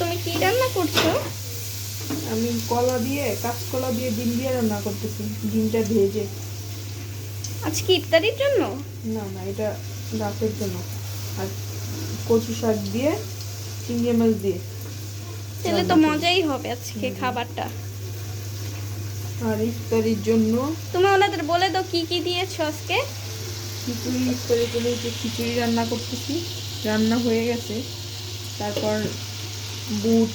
তুমি কি রান্না করছ? আমি কলা দিয়ে কাঁচকলা দিয়ে ডিম দিয়ে রান্না করতেছি ডিমটা ভেজে। আজকে ইফতারির জন্য? না না এটা রাতের জন্য। আর কচু শাক দিয়ে চিংড়ি মাছ দিয়ে তাহলে তো মজাই হবে আজকে খাবারটা। আর ইফতারির জন্য তুমি ওনাদের বলে দাও কি কি দিয়েছ আজকে? খিচুড়ি ইফতারির জন্য যে খিচুড়ি রান্না করতেছি। রান্না হয়ে গেছে। তারপর বুট,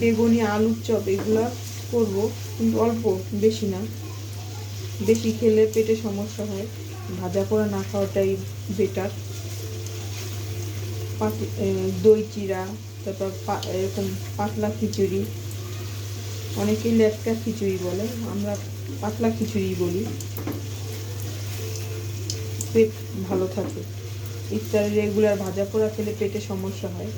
বেগুনি, আলুর চপ, এগুলো করব, কিন্তু অল্প, বেশি না। বেশি খেলে পেটে সমস্যা হয়। ভাজা করে না খাওয়াটাই বেটার দই চিরা, তারপর এরকম পাতলা খিচুড়ি। অনেকেই লেটকা খিচুড়ি বলে, আমরা পাতলা খিচুড়ি বলি। পেট ভালো থাকে। ইফতারে রেগুলার ভাজা পোড়া খেলে পেটে সমস্যা হয়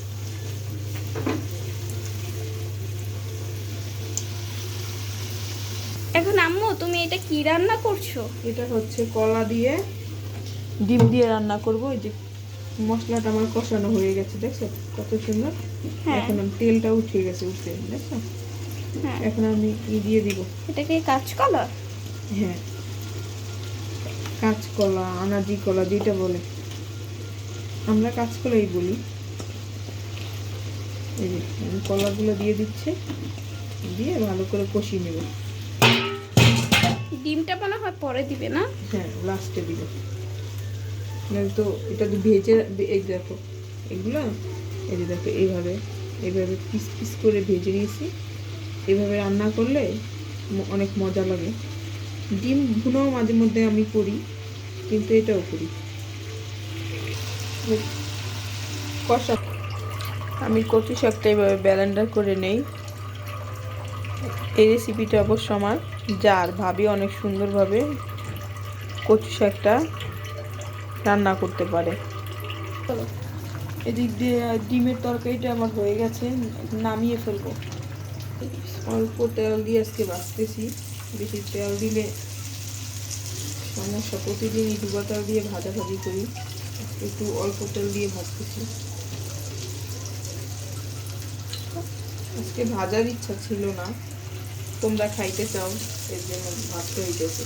এখন আম্মু তুমি এটা কি রান্না করছ? এটা হচ্ছে কলা দিয়ে ডিম দিয়ে রান্না করব। এই যে মশলাটা আমার কষানো হয়ে গেছে দেখছ? কত সুন্দর। হ্যাঁ। এখন তেলটা উঠে গেছে উঠে দেখছ? হ্যাঁ। এখন আমি ই দিয়ে দিব। এটা কি কাঁচকলা? হ্যাঁ। কাঁচকলা আনাজি কলা যেটা বলে। আমরা কাঁচকলাই বলি। এই যে কলাগুলো দিয়ে দিচ্ছে। দিয়ে ভালো করে কষিয়ে নেব। ডিমটা মনে হয় পরে দিবে না? হ্যাঁ লাস্টে দিবে। তো এটা ভেজে, এই দেখো, এগুলো, এই যে দেখো, এইভাবে এইভাবে পিস পিস করে ভেজে নিয়েছি। এইভাবে রান্না করলে অনেক মজা লাগে। ডিম ভুনাও মাঝে মধ্যে আমি করি, কিন্তু এটাও করি। কষা, আমি কচু শাকটা এইভাবে ব্যালেন্ডার করে নেই। এই রেসিপিটা অবশ্য আমার, যার ভাবি অনেক সুন্দরভাবে কচু শাকটা রান্না করতে পারে। এদিক দিয়ে ডিমের তরকারিটা আমার হয়ে গেছে, নামিয়ে ফেলব। অল্প তেল দিয়ে আজকে বাঁচতেছি বেশি তেল দিলে সমস্যা, প্রতিদিনই ডুবা তেল দিয়ে ভাজা ভাজি করি, একটু অল্প তেল দিয়ে ভাজতেছি। আজকে ভাজার ইচ্ছা ছিল না। তোমরা খাইতে চাও এর জন্য ভাবতে হইতেছে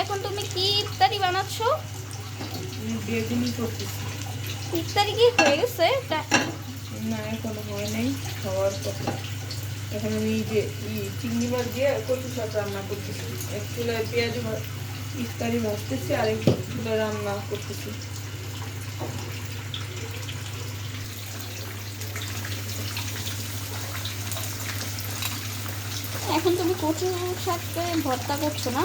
এখন তুমি কি ইফতারি বানাচ্ছো? ইফতারি কি হয়ে গেছে? না এখনও হয় নাই খাওয়ার কথা। এখন আমি যে ই চিংড়ি মাছ দিয়ে কচু শাক রান্না করতেছি। এক চুলায় পেঁয়াজ ইফতারি ভাজতেছি আর এক চুলায় রান্না করতেছি। এখন তুমি কচু শাককে ভর্তা করছ না?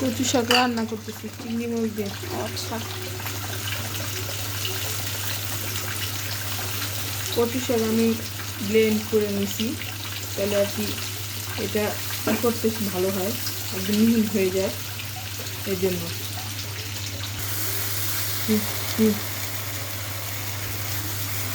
কচু শাক রান্না করতেছি চিংড়ি মাছ দিয়ে। আচ্ছা। কচু শাক আমি ব্লেন্ড করে নিছি। তাহলে আর কি এটা করতে ভালো হয়, একদম মিহি হয়ে যায়। এই জন্য।